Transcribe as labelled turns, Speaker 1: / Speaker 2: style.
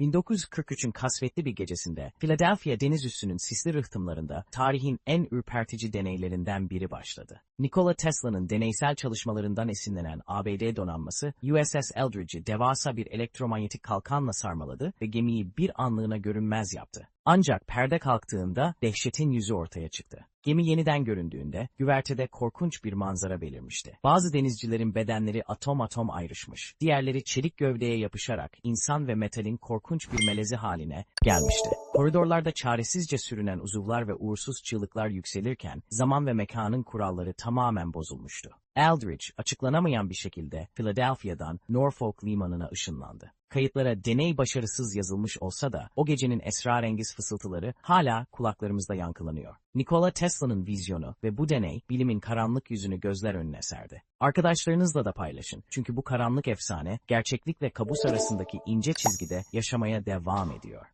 Speaker 1: 1943'ün kasvetli bir gecesinde Philadelphia deniz üssünün sisli rıhtımlarında tarihin en ürpertici deneylerinden biri başladı. Nikola Tesla'nın deneysel çalışmalarından esinlenen ABD donanması USS Eldridge'i devasa bir elektromanyetik kalkanla sarmaladı ve gemiyi bir anlığına görünmez yaptı. Ancak perde kalktığında dehşetin yüzü ortaya çıktı. Gemi yeniden göründüğünde güvertede korkunç bir manzara belirmişti. Bazı denizcilerin bedenleri atom atom ayrışmış. Diğerleri çelik gövdeye yapışarak insan ve metalin korkunç bir melezi haline gelmişti. Koridorlarda çaresizce sürünen uzuvlar ve uğursuz çığlıklar yükselirken zaman ve mekanın kuralları tamamen bozulmuştu. Eldridge açıklanamayan bir şekilde Philadelphia'dan Norfolk limanına ışınlandı. Kayıtlara deney başarısız yazılmış olsa da o gecenin esrarengiz fısıltıları hala kulaklarımızda yankılanıyor. Nikola Tesla'nın vizyonu ve bu deney bilimin karanlık yüzünü gözler önüne serdi. Arkadaşlarınızla da paylaşın çünkü bu karanlık efsane gerçeklikle kabus arasındaki ince çizgide yaşamaya devam ediyor.